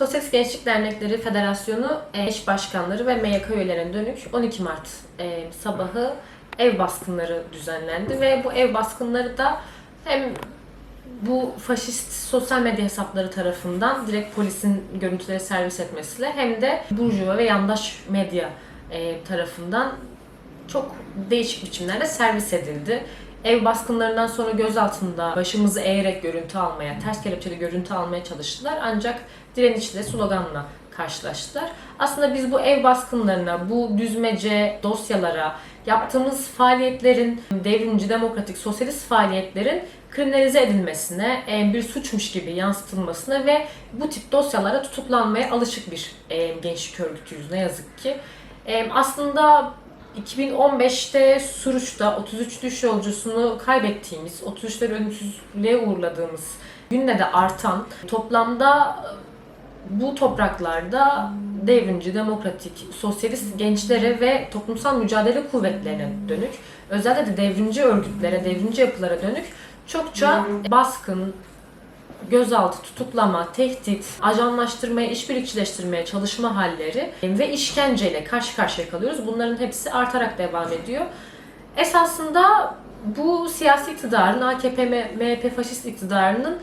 Sosyalist Gençlik Dernekleri Federasyonu e, eş başkanları ve MYK üyelerine dönük 12 Mart e, sabahı ev baskınları düzenlendi ve bu ev baskınları da hem bu faşist sosyal medya hesapları tarafından direkt polisin görüntüleri servis etmesiyle hem de burjuva ve yandaş medya e, tarafından çok değişik biçimlerde servis edildi. Ev baskınlarından sonra gözaltında başımızı eğerek görüntü almaya, ters kelepçeli görüntü almaya çalıştılar. Ancak direnişle sloganla karşılaştılar. Aslında biz bu ev baskınlarına, bu düzmece dosyalara, yaptığımız faaliyetlerin, devrimci, demokratik, sosyalist faaliyetlerin kriminalize edilmesine, e, bir suçmuş gibi yansıtılmasına ve bu tip dosyalara tutuklanmaya alışık bir e, gençlik örgütüyüz ne yazık ki. E, Aslında 2015'te Suruç'ta 33 düş yolcusunu kaybettiğimiz, 33'leri ölümsüzlüğe uğurladığımız günle de artan toplamda bu topraklarda devrimci, demokratik, sosyalist gençlere ve toplumsal mücadele kuvvetlerine dönük, özellikle de devrimci örgütlere, devrimci yapılara dönük çokça baskın, gözaltı, tutuklama, tehdit, ajanlaştırmaya, işbirlikçileştirmeye çalışma halleri ve işkenceyle karşı karşıya kalıyoruz. Bunların hepsi artarak devam ediyor. Esasında bu siyasi iktidarın, AKP, MHP faşist iktidarının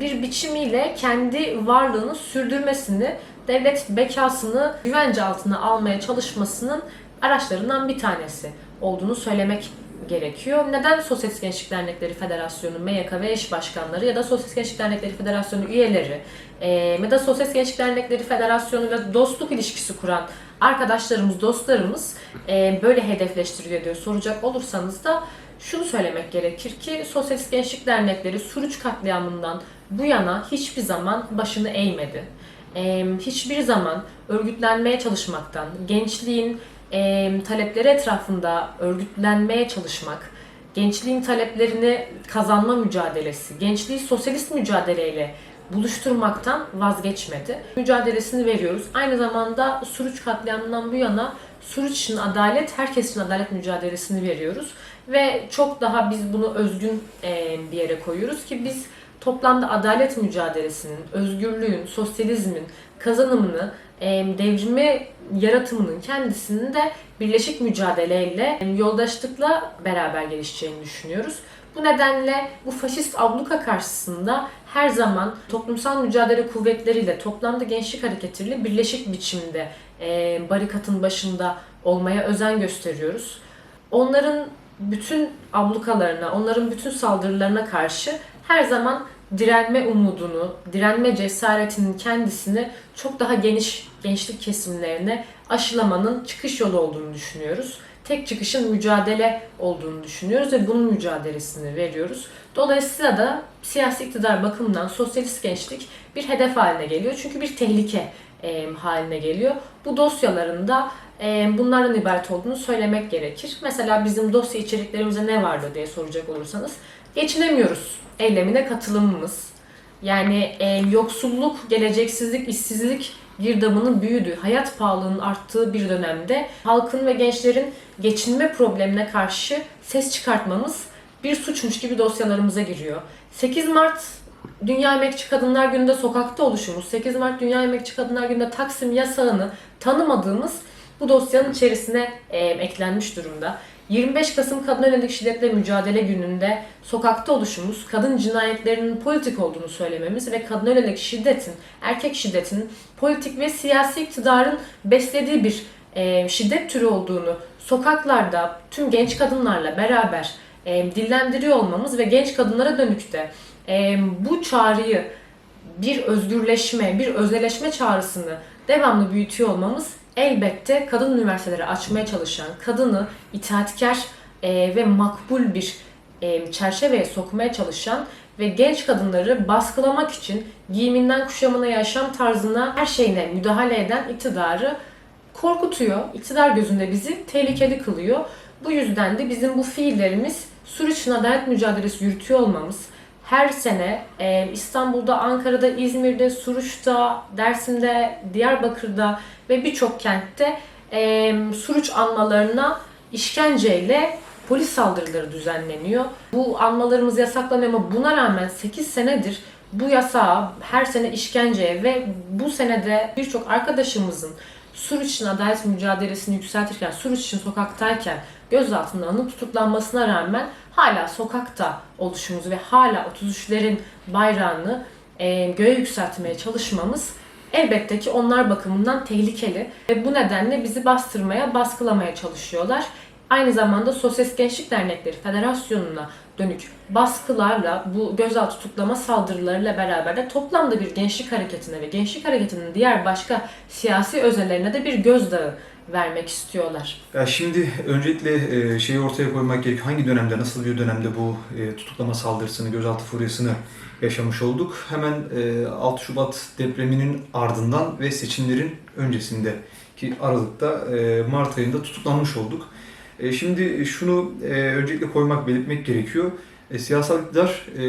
bir biçimiyle kendi varlığını sürdürmesini, devlet bekasını güvence altına almaya çalışmasının araçlarından bir tanesi olduğunu söylemek gerekiyor. Neden Sosyalist Gençlik Dernekleri Federasyonu, MYK ve eş başkanları ya da Sosyalist Gençlik Dernekleri Federasyonu üyeleri e, ya da Sosyalist Gençlik Dernekleri Federasyonu ile dostluk ilişkisi kuran arkadaşlarımız, dostlarımız e, böyle hedefleştiriyor diye soracak olursanız da şunu söylemek gerekir ki Sosyalist Gençlik Dernekleri Suruç katliamından bu yana hiçbir zaman başını eğmedi. E, hiçbir zaman örgütlenmeye çalışmaktan, gençliğin e, talepleri etrafında örgütlenmeye çalışmak, gençliğin taleplerini kazanma mücadelesi, gençliği sosyalist mücadeleyle buluşturmaktan vazgeçmedi. Mücadelesini veriyoruz. Aynı zamanda Suruç katliamından bu yana Suruç için adalet, herkes için adalet mücadelesini veriyoruz. Ve çok daha biz bunu özgün e, bir yere koyuyoruz ki biz toplamda adalet mücadelesinin, özgürlüğün, sosyalizmin kazanımını, e, devrimi yaratımının kendisini de birleşik mücadeleyle, e, yoldaşlıkla beraber gelişeceğini düşünüyoruz. Bu nedenle bu faşist abluka karşısında her zaman toplumsal mücadele kuvvetleriyle, toplamda gençlik hareketiyle birleşik biçimde barikatın başında olmaya özen gösteriyoruz. Onların bütün ablukalarına, onların bütün saldırılarına karşı her zaman direnme umudunu, direnme cesaretinin kendisini çok daha geniş gençlik kesimlerine aşılamanın çıkış yolu olduğunu düşünüyoruz. Tek çıkışın mücadele olduğunu düşünüyoruz ve bunun mücadelesini veriyoruz. Dolayısıyla da siyasi iktidar bakımından sosyalist gençlik bir hedef haline geliyor. Çünkü bir tehlike e, haline geliyor. Bu dosyaların da e, bunlardan ibaret olduğunu söylemek gerekir. Mesela bizim dosya içeriklerimizde ne vardı diye soracak olursanız geçinemiyoruz eylemine katılımımız. Yani e, yoksulluk, geleceksizlik, işsizlik girdabının büyüdüğü, hayat pahalılığının arttığı bir dönemde halkın ve gençlerin geçinme problemine karşı ses çıkartmamız bir suçmuş gibi dosyalarımıza giriyor. 8 Mart Dünya Emekçi Kadınlar Günü'nde sokakta oluşumuz, 8 Mart Dünya Emekçi Kadınlar Günü'nde Taksim yasağını tanımadığımız bu dosyanın içerisine e, eklenmiş durumda. 25 Kasım Kadına Yönelik Şiddetle Mücadele Günü'nde sokakta oluşumuz, kadın cinayetlerinin politik olduğunu söylememiz ve kadına yönelik şiddetin, erkek şiddetinin politik ve siyasi iktidarın beslediği bir e, şiddet türü olduğunu sokaklarda tüm genç kadınlarla beraber e, dillendiriyor olmamız ve genç kadınlara dönük de e, bu çağrıyı bir özgürleşme, bir özelleşme çağrısını devamlı büyütüyor olmamız elbette kadın üniversiteleri açmaya çalışan, kadını itaatkar e, ve makbul bir e, çerçeveye sokmaya çalışan ve genç kadınları baskılamak için giyiminden kuşamına, yaşam tarzına, her şeyine müdahale eden iktidarı korkutuyor. İktidar gözünde bizi tehlikeli kılıyor. Bu yüzden de bizim bu fiillerimiz Suriç'in adalet mücadelesi yürütüyor olmamız, her sene e, İstanbul'da, Ankara'da, İzmir'de, Suruç'ta, Dersim'de, Diyarbakır'da ve birçok kentte e, Suruç anmalarına işkenceyle polis saldırıları düzenleniyor. Bu anmalarımız yasaklanıyor ama buna rağmen 8 senedir bu yasağa, her sene işkenceye ve bu senede birçok arkadaşımızın Sur için adalet mücadelesini yükseltirken, Sur için sokaktayken gözaltına alınıp tutuklanmasına rağmen hala sokakta oluşumuz ve hala 33'lerin bayrağını e, göğe yükseltmeye çalışmamız elbette ki onlar bakımından tehlikeli ve bu nedenle bizi bastırmaya, baskılamaya çalışıyorlar. Aynı zamanda Sosyalist Gençlik Dernekleri Federasyonu'na dönük baskılarla bu gözaltı tutuklama saldırılarıyla beraber de toplamda bir gençlik hareketine ve gençlik hareketinin diğer başka siyasi özellerine de bir gözdağı vermek istiyorlar. Ya şimdi öncelikle e, şeyi ortaya koymak gerekiyor. Hangi dönemde, nasıl bir dönemde bu e, tutuklama saldırısını, gözaltı furyasını yaşamış olduk? Hemen e, 6 Şubat depreminin ardından ve seçimlerin öncesinde ki Aralık'ta e, Mart ayında tutuklanmış olduk. E, şimdi şunu e, öncelikle koymak, belirtmek gerekiyor. E, siyasal iktidar e,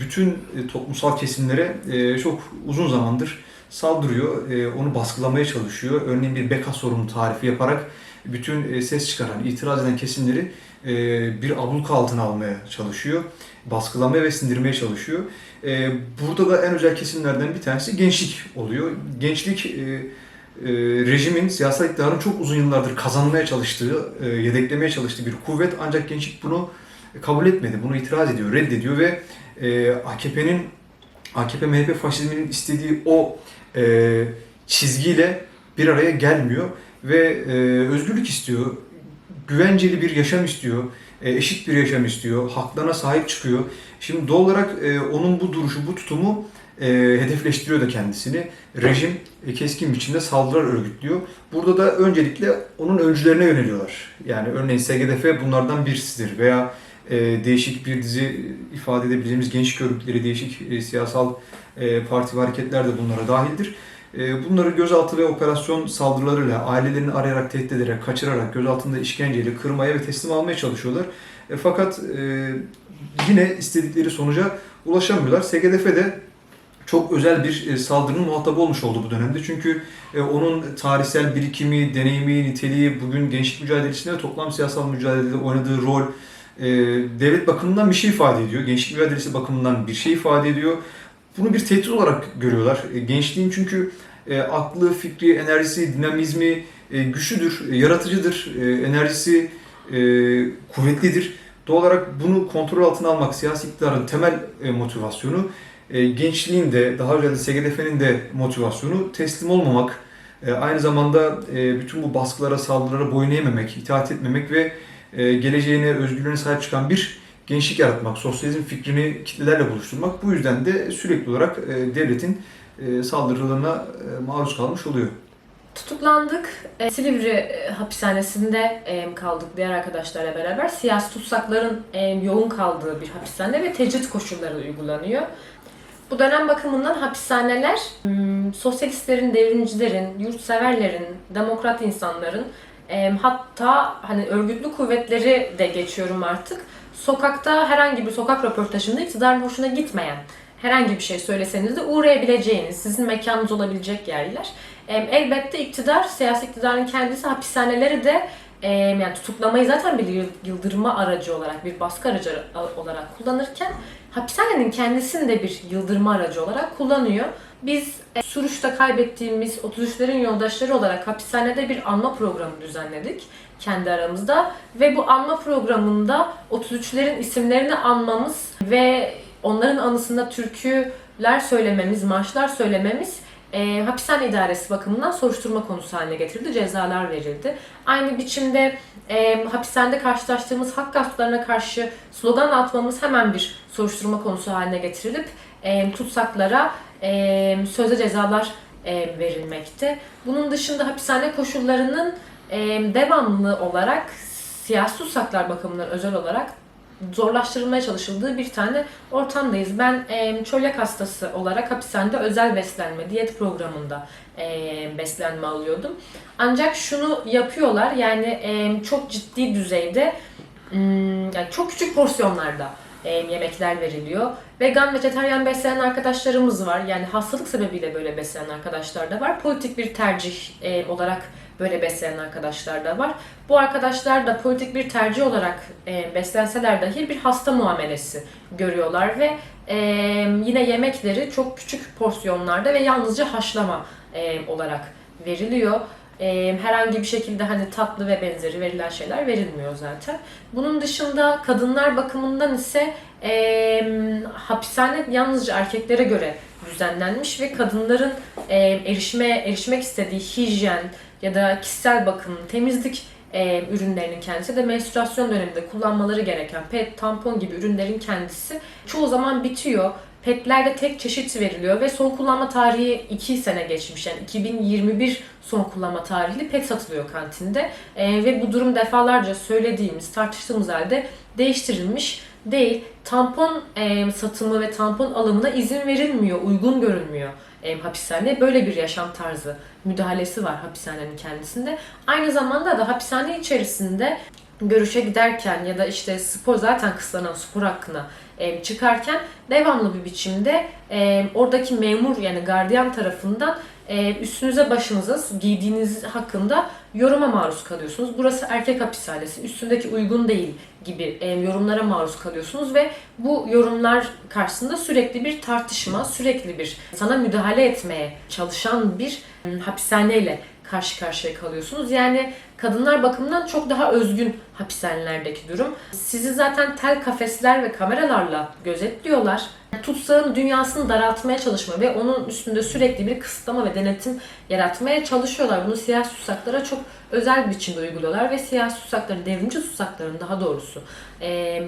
bütün e, toplumsal kesimlere e, çok uzun zamandır saldırıyor, e, onu baskılamaya çalışıyor. Örneğin bir beka sorunu tarifi yaparak bütün e, ses çıkaran, itiraz eden kesimleri e, bir abluka altına almaya çalışıyor. Baskılamaya ve sindirmeye çalışıyor. E, Burada da en özel kesimlerden bir tanesi gençlik oluyor. Gençlik e, e, rejimin, siyasal iktidarın çok uzun yıllardır kazanmaya çalıştığı, e, yedeklemeye çalıştığı bir kuvvet ancak gençlik bunu kabul etmedi, bunu itiraz ediyor, reddediyor ve e, AKP'nin AKP MHP faşizminin istediği o e, çizgiyle bir araya gelmiyor ve e, özgürlük istiyor, güvenceli bir yaşam istiyor, e, eşit bir yaşam istiyor, haklarına sahip çıkıyor. Şimdi doğal olarak e, onun bu duruşu, bu tutumu e, hedefleştiriyor da kendisini. Rejim e, keskin biçimde saldırılar örgütlüyor. Burada da öncelikle onun öncülerine yöneliyorlar. Yani örneğin SGDF bunlardan birisidir veya değişik bir dizi ifade edebileceğimiz gençlik örgütleri, değişik e, siyasal e, parti ve hareketler de bunlara dahildir. E, bunları gözaltı ve operasyon saldırılarıyla, ailelerini arayarak, tehdit ederek, kaçırarak, gözaltında işkenceyle kırmaya ve teslim almaya çalışıyorlar. Fakat yine istedikleri sonuca ulaşamıyorlar. SGDF de çok özel bir saldırının muhatabı olmuş oldu bu dönemde. Çünkü onun tarihsel birikimi, deneyimi, niteliği, bugün gençlik mücadelesinde toplam siyasal mücadelede oynadığı rol, e, devlet bakımından bir şey ifade ediyor. Gençlik mücadelesi bakımından bir şey ifade ediyor. Bunu bir tehdit olarak görüyorlar. E, gençliğin çünkü e, aklı, fikri, enerjisi, dinamizmi e, güçlüdür, e, yaratıcıdır, e, enerjisi e, kuvvetlidir. Doğal olarak bunu kontrol altına almak siyasi iktidarın temel e, motivasyonu. E, gençliğin de, daha önce de SGDF'nin de motivasyonu teslim olmamak, e, aynı zamanda e, bütün bu baskılara, saldırılara boyun eğmemek, itaat etmemek ve geleceğine, özgürlüğüne sahip çıkan bir gençlik yaratmak, sosyalizm fikrini kitlelerle buluşturmak. Bu yüzden de sürekli olarak e, devletin e, saldırılarına e, maruz kalmış oluyor. Tutuklandık. E, Silivri e, hapishanesinde e, kaldık diğer arkadaşlarla beraber. Siyasi tutsakların e, yoğun kaldığı bir hapishane ve tecrit koşulları uygulanıyor. Bu dönem bakımından hapishaneler hmm, sosyalistlerin, devrimcilerin, yurtseverlerin, demokrat insanların e, hatta hani örgütlü kuvvetleri de geçiyorum artık. Sokakta herhangi bir sokak röportajında iktidarın hoşuna gitmeyen herhangi bir şey söyleseniz de uğrayabileceğiniz, sizin mekanınız olabilecek yerler. Elbette iktidar, siyasi iktidarın kendisi hapishaneleri de yani tutuklamayı zaten bir yıl- yıldırma aracı olarak, bir baskı aracı olarak kullanırken hapishanenin kendisini de bir yıldırma aracı olarak kullanıyor. Biz e, Suruç'ta kaybettiğimiz 33'lerin yoldaşları olarak hapishanede bir anma programı düzenledik kendi aramızda ve bu anma programında 33'lerin isimlerini anmamız ve onların anısında türküler söylememiz, marşlar söylememiz e, hapishane idaresi bakımından soruşturma konusu haline getirildi, cezalar verildi. Aynı biçimde e, hapishanede karşılaştığımız hak gasplarına karşı slogan atmamız hemen bir soruşturma konusu haline getirilip e, tutsaklara e, sözde cezalar e, verilmekte. Bunun dışında hapishane koşullarının e, devamlı olarak siyasi tutsaklar bakımından özel olarak zorlaştırılmaya çalışıldığı bir tane ortamdayız. Ben e, çölyak hastası olarak hapishanede özel beslenme, diyet programında e, beslenme alıyordum. Ancak şunu yapıyorlar yani e, çok ciddi düzeyde hmm, yani çok küçük porsiyonlarda e, yemekler veriliyor. Vegan, vejetaryen besleyen arkadaşlarımız var. Yani hastalık sebebiyle böyle besleyen arkadaşlar da var. Politik bir tercih e, olarak böyle besleyen arkadaşlar da var. Bu arkadaşlar da politik bir tercih olarak e, beslenseler dahi bir hasta muamelesi görüyorlar ve yine yemekleri çok küçük porsiyonlarda ve yalnızca haşlama olarak veriliyor. E, herhangi bir şekilde hani tatlı ve benzeri verilen şeyler verilmiyor zaten. Bunun dışında kadınlar bakımından ise e, hapishane yalnızca erkeklere göre düzenlenmiş ve kadınların e, erişime erişmek istediği hijyen ya da kişisel bakım, temizlik e, ürünlerinin kendisi de menstruasyon döneminde kullanmaları gereken pet, tampon gibi ürünlerin kendisi çoğu zaman bitiyor. Petlerde tek çeşit veriliyor ve son kullanma tarihi 2 sene geçmiş. Yani 2021 son kullanma tarihli pet satılıyor kantinde. E, ve bu durum defalarca söylediğimiz, tartıştığımız halde değiştirilmiş değil. Tampon e, satımı ve tampon alımına izin verilmiyor, uygun görünmüyor e, hapishane. Böyle bir yaşam tarzı müdahalesi var hapishanenin kendisinde. Aynı zamanda da hapishane içerisinde görüşe giderken ya da işte spor zaten kısıtlanan spor hakkına çıkarken devamlı bir biçimde oradaki memur yani gardiyan tarafından üstünüze başınıza giydiğiniz hakkında yoruma maruz kalıyorsunuz. Burası erkek hapishanesi, üstündeki uygun değil gibi yorumlara maruz kalıyorsunuz ve bu yorumlar karşısında sürekli bir tartışma, sürekli bir sana müdahale etmeye çalışan bir hapishaneyle karşı karşıya kalıyorsunuz. Yani kadınlar bakımından çok daha özgün hapishanelerdeki durum. Sizi zaten tel kafesler ve kameralarla gözetliyorlar. Tutsağın dünyasını daraltmaya çalışma ve onun üstünde sürekli bir kısıtlama ve denetim yaratmaya çalışıyorlar. Bunu siyasi tutsaklara çok özel bir biçimde uyguluyorlar ve siyasi tutsakların, devrimci tutsakların daha doğrusu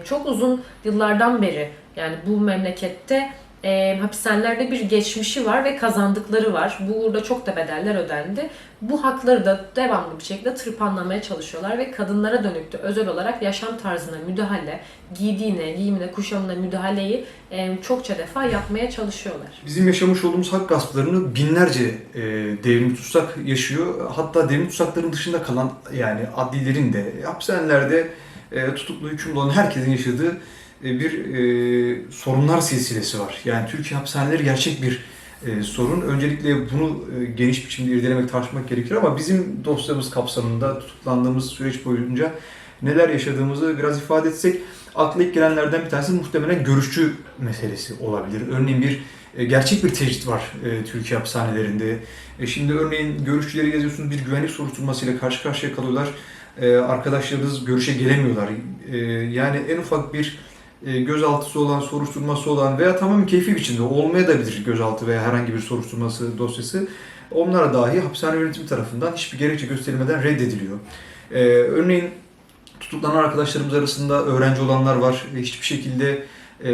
çok uzun yıllardan beri yani bu memlekette e, hapishanelerde bir geçmişi var ve kazandıkları var. Bu uğurda çok da bedeller ödendi. Bu hakları da devamlı bir şekilde tırpanlamaya çalışıyorlar ve kadınlara dönük de özel olarak yaşam tarzına müdahale, giydiğine, giyimine, kuşamına müdahaleyi e, çokça defa yapmaya çalışıyorlar. Bizim yaşamış olduğumuz hak gasplarını binlerce e, devrimci tutsak yaşıyor. Hatta devrimci tutsakların dışında kalan yani adlilerin de hapishanelerde e, tutuklu hükümlü olan herkesin yaşadığı bir e, sorunlar silsilesi var. Yani Türkiye hapishaneleri gerçek bir e, sorun. Öncelikle bunu e, geniş biçimde irdelemek, tartışmak gerekiyor ama bizim dosyamız kapsamında tutuklandığımız süreç boyunca neler yaşadığımızı biraz ifade etsek akla ilk gelenlerden bir tanesi muhtemelen görüşçü meselesi olabilir. Örneğin bir e, gerçek bir tecrit var e, Türkiye hapishanelerinde. E, şimdi örneğin görüşçüleri geziyorsunuz bir güvenlik soruşturmasıyla karşı karşıya kalıyorlar. E, arkadaşlarınız görüşe gelemiyorlar. E, yani en ufak bir e, gözaltısı olan, soruşturması olan veya tamamen keyfi biçimde olmaya da bilir gözaltı veya herhangi bir soruşturması dosyası. Onlara dahi hapishane yönetimi tarafından hiçbir gerekçe gösterilmeden reddediliyor. E, örneğin tutuklanan arkadaşlarımız arasında öğrenci olanlar var ve hiçbir şekilde e,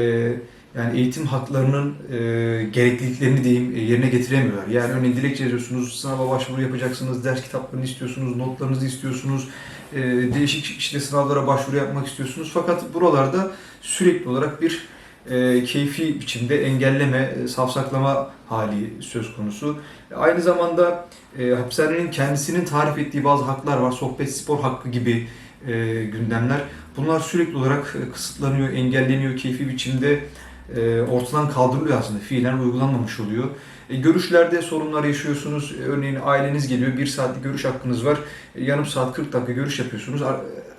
yani eğitim haklarının e, gerekliliklerini diyeyim e, yerine getiremiyorlar. Yani örneğin dilekçe yazıyorsunuz, sınava başvuru yapacaksınız, ders kitaplarını istiyorsunuz, notlarınızı istiyorsunuz, e, değişik işte sınavlara başvuru yapmak istiyorsunuz. Fakat buralarda sürekli olarak bir e, keyfi biçimde engelleme, e, savsaklama hali söz konusu. Aynı zamanda e, hapishanenin kendisinin tarif ettiği bazı haklar var. Sohbet, spor hakkı gibi e, gündemler. Bunlar sürekli olarak e, kısıtlanıyor, engelleniyor, keyfi biçimde e, ortadan kaldırılıyor aslında. Fiilen uygulanmamış oluyor. E, görüşlerde sorunlar yaşıyorsunuz. E, örneğin aileniz geliyor, bir saatlik görüş hakkınız var. E, yarım saat, 40 dakika görüş yapıyorsunuz.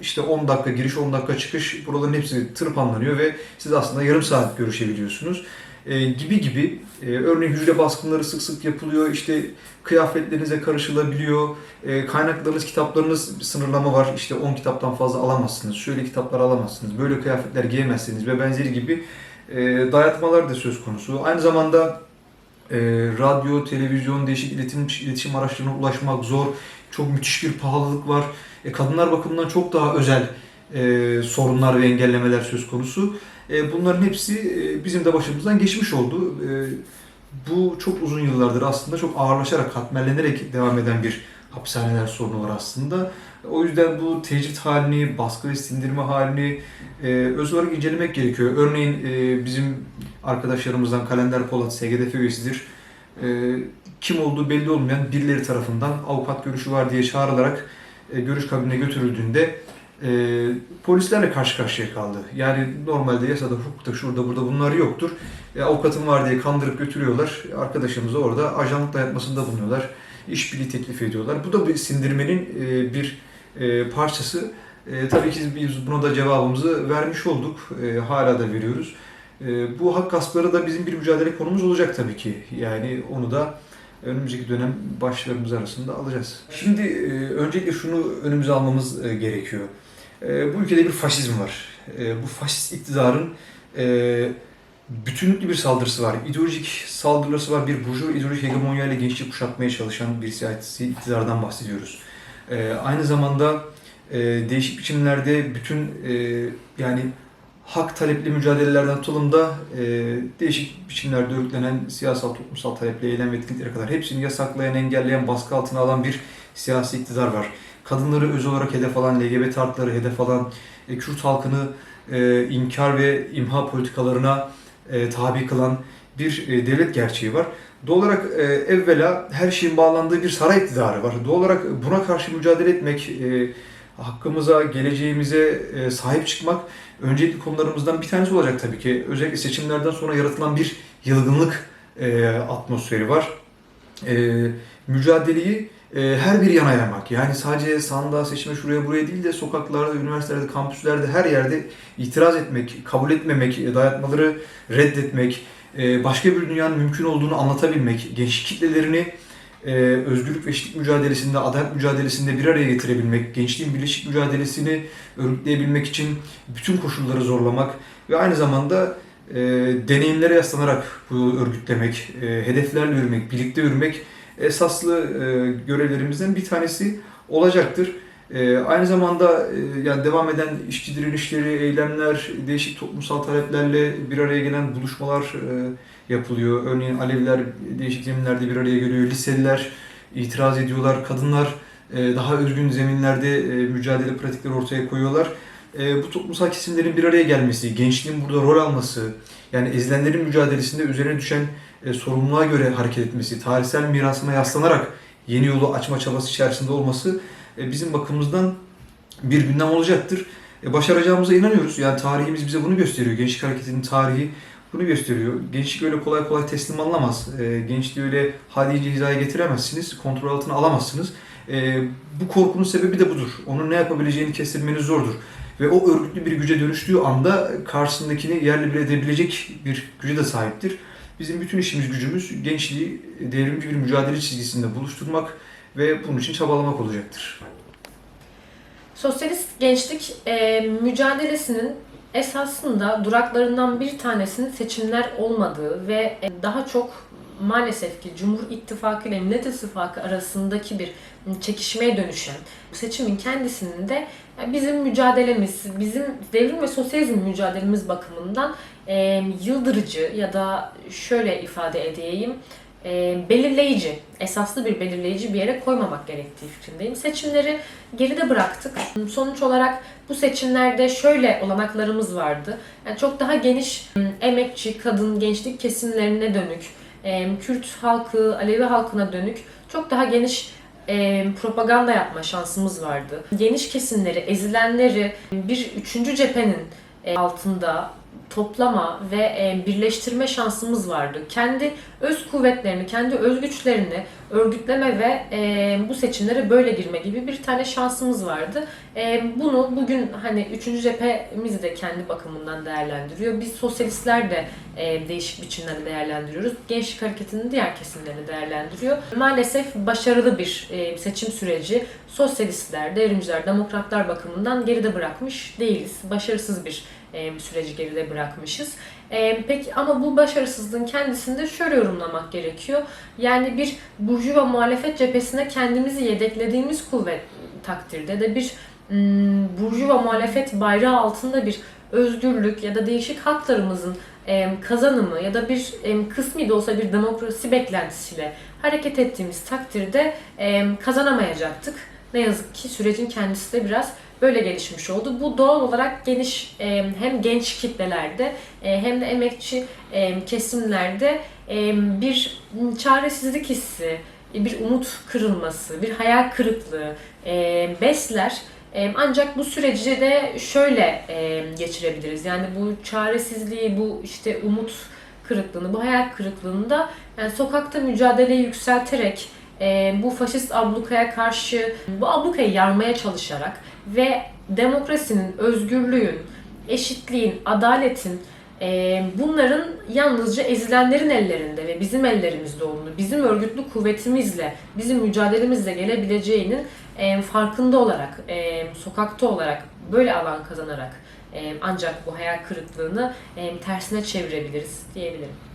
İşte 10 dakika giriş, 10 dakika çıkış. Buraların hepsi tırpanlanıyor ve siz aslında yarım saat görüşebiliyorsunuz. Gibi gibi. Örneğin hücre baskınları sık sık yapılıyor. İşte kıyafetlerinize karışılabiliyor. Kaynaklarınız, kitaplarınız sınırlama var. İşte 10 kitaptan fazla alamazsınız. Şöyle kitaplar alamazsınız. Böyle kıyafetler giyemezsiniz ve benzeri gibi dayatmalar da söz konusu. Aynı zamanda e, radyo, televizyon, değişik iletişim, iletişim araçlarına ulaşmak zor. Çok müthiş bir pahalılık var. E, kadınlar bakımından çok daha özel e, sorunlar ve engellemeler söz konusu. E, bunların hepsi e, bizim de başımızdan geçmiş oldu. E, bu çok uzun yıllardır aslında çok ağırlaşarak, katmerlenerek devam eden bir hapishaneler sorunu var aslında. O yüzden bu tecrit halini, baskı ve sindirme halini e, öz olarak incelemek gerekiyor. Örneğin e, bizim arkadaşlarımızdan Kalender Polat SGDF üyesidir. E, kim olduğu belli olmayan birileri tarafından avukat görüşü var diye çağrılarak e, görüş kabinine götürüldüğünde e, polislerle karşı karşıya kaldı. Yani normalde yasada, hukukta, şurada, burada bunlar yoktur. E, avukatım var diye kandırıp götürüyorlar. Arkadaşımızı orada ajanlık dayatmasında bulunuyorlar. İşbirliği teklif ediyorlar. Bu da bir sindirmenin e, bir e, parçası. E, tabii ki biz buna da cevabımızı vermiş olduk. E, hala da veriyoruz. E, bu hak gaspları da bizim bir mücadele konumuz olacak tabii ki. Yani onu da önümüzdeki dönem başlarımız arasında alacağız. Şimdi e, öncelikle şunu önümüze almamız e, gerekiyor. E, bu ülkede bir faşizm var. E, bu faşist iktidarın e, bütünlüklü bir saldırısı var. İdeolojik saldırısı var. Bir burjuva ideolojik hegemonya ile gençliği kuşatmaya çalışan bir siyasi iktidardan bahsediyoruz. E, aynı zamanda e, değişik biçimlerde bütün e, yani hak talepli mücadelelerden tutalım da e, değişik biçimlerde örgütlenen siyasal, toplumsal talepli eylem ve etkinliklere kadar hepsini yasaklayan, engelleyen, baskı altına alan bir siyasi iktidar var. Kadınları öz olarak hedef alan, LGBT artıları hedef alan, e, Kürt halkını e, inkar ve imha politikalarına e, tabi kılan bir e, devlet gerçeği var. Doğal olarak e, evvela her şeyin bağlandığı bir saray iktidarı var. Doğal olarak buna karşı mücadele etmek, e, hakkımıza, geleceğimize sahip çıkmak öncelikli konularımızdan bir tanesi olacak tabii ki. Özellikle seçimlerden sonra yaratılan bir yılgınlık atmosferi var. Mücadeleyi her bir yana yaymak. Yani sadece sandığa, seçime, şuraya buraya değil de sokaklarda, üniversitelerde, kampüslerde her yerde itiraz etmek, kabul etmemek, dayatmaları reddetmek, başka bir dünyanın mümkün olduğunu anlatabilmek, gençlik kitlelerini e, özgürlük ve eşitlik mücadelesinde, adalet mücadelesinde bir araya getirebilmek, gençliğin birleşik mücadelesini örgütleyebilmek için bütün koşulları zorlamak ve aynı zamanda e, deneyimlere yaslanarak bu örgütlemek, e, hedeflerle yürümek, birlikte yürümek esaslı e, görevlerimizden bir tanesi olacaktır. E, aynı zamanda e, yani devam eden işçi direnişleri, eylemler, değişik toplumsal taleplerle bir araya gelen buluşmalar e, yapılıyor. Örneğin Aleviler değişik zeminlerde bir araya geliyor, liseliler itiraz ediyorlar, kadınlar e, daha özgün zeminlerde e, mücadele pratikleri ortaya koyuyorlar. E, bu toplumsal kesimlerin bir araya gelmesi, gençliğin burada rol alması, yani ezilenlerin mücadelesinde üzerine düşen e, sorumluluğa göre hareket etmesi, tarihsel mirasına yaslanarak yeni yolu açma çabası içerisinde olması bizim bakımımızdan bir gündem olacaktır. E, başaracağımıza inanıyoruz. Yani tarihimiz bize bunu gösteriyor. Gençlik hareketinin tarihi bunu gösteriyor. Gençlik öyle kolay kolay teslim alınamaz. E, gençliği öyle hadice hizaya getiremezsiniz. Kontrol altına alamazsınız. E, bu korkunun sebebi de budur. Onun ne yapabileceğini kestirmeniz zordur. Ve o örgütlü bir güce dönüştüğü anda karşısındakini yerle bir edebilecek bir güce de sahiptir. Bizim bütün işimiz gücümüz gençliği devrimci bir mücadele çizgisinde buluşturmak ve bunun için çabalamak olacaktır. Sosyalist gençlik e, mücadelesinin esasında duraklarından bir tanesinin seçimler olmadığı ve e, daha çok maalesef ki Cumhur İttifakı ile Millet İttifakı arasındaki bir çekişmeye dönüşen seçimin kendisinin de e, bizim mücadelemiz, bizim devrim ve sosyalizm mücadelemiz bakımından e, yıldırıcı ya da şöyle ifade edeyim, e, belirleyici, esaslı bir belirleyici bir yere koymamak gerektiği fikrindeyim. Seçimleri geride bıraktık. Sonuç olarak bu seçimlerde şöyle olanaklarımız vardı. Yani çok daha geniş emekçi, kadın, gençlik kesimlerine dönük, e, Kürt halkı, Alevi halkına dönük çok daha geniş e, propaganda yapma şansımız vardı. Geniş kesimleri, ezilenleri bir üçüncü cephenin e, altında toplama ve e, birleştirme şansımız vardı. Kendi öz kuvvetlerini, kendi öz güçlerini örgütleme ve e, bu seçimlere böyle girme gibi bir tane şansımız vardı. E, bunu bugün hani üçüncü cephemiz de kendi bakımından değerlendiriyor. Biz sosyalistler de değişik biçimlerde değerlendiriyoruz. Gençlik hareketinin diğer kesimlerini değerlendiriyor. Maalesef başarılı bir seçim süreci sosyalistler, devrimciler, demokratlar bakımından geride bırakmış değiliz. Başarısız bir e, süreci geride bırakmışız. E, peki ama bu başarısızlığın kendisini de şöyle yorumlamak gerekiyor. Yani bir burjuva muhalefet cephesine kendimizi yedeklediğimiz kuvvet takdirde de bir m, burjuva muhalefet bayrağı altında bir özgürlük ya da değişik haklarımızın e, kazanımı ya da bir kısmi de olsa bir demokrasi beklentisiyle hareket ettiğimiz takdirde kazanamayacaktık. Ne yazık ki sürecin kendisi de biraz böyle gelişmiş oldu. Bu doğal olarak geniş e, hem genç kitlelerde e, hem de emekçi e, kesimlerde bir çaresizlik hissi, bir umut kırılması, bir hayal kırıklığı besler. Ancak bu süreci de şöyle geçirebiliriz. Yani bu çaresizliği, bu işte umut kırıklığını, bu hayal kırıklığını da yani sokakta mücadeleyi yükselterek bu faşist ablukaya karşı bu ablukayı yarmaya çalışarak ve demokrasinin, özgürlüğün, eşitliğin, adaletin e, bunların yalnızca ezilenlerin ellerinde ve bizim ellerimizde olduğunu, bizim örgütlü kuvvetimizle, bizim mücadelemizle gelebileceğinin e, farkında olarak, e, sokakta olarak, böyle alan kazanarak e, ancak bu hayal kırıklığını e, tersine çevirebiliriz diyebilirim.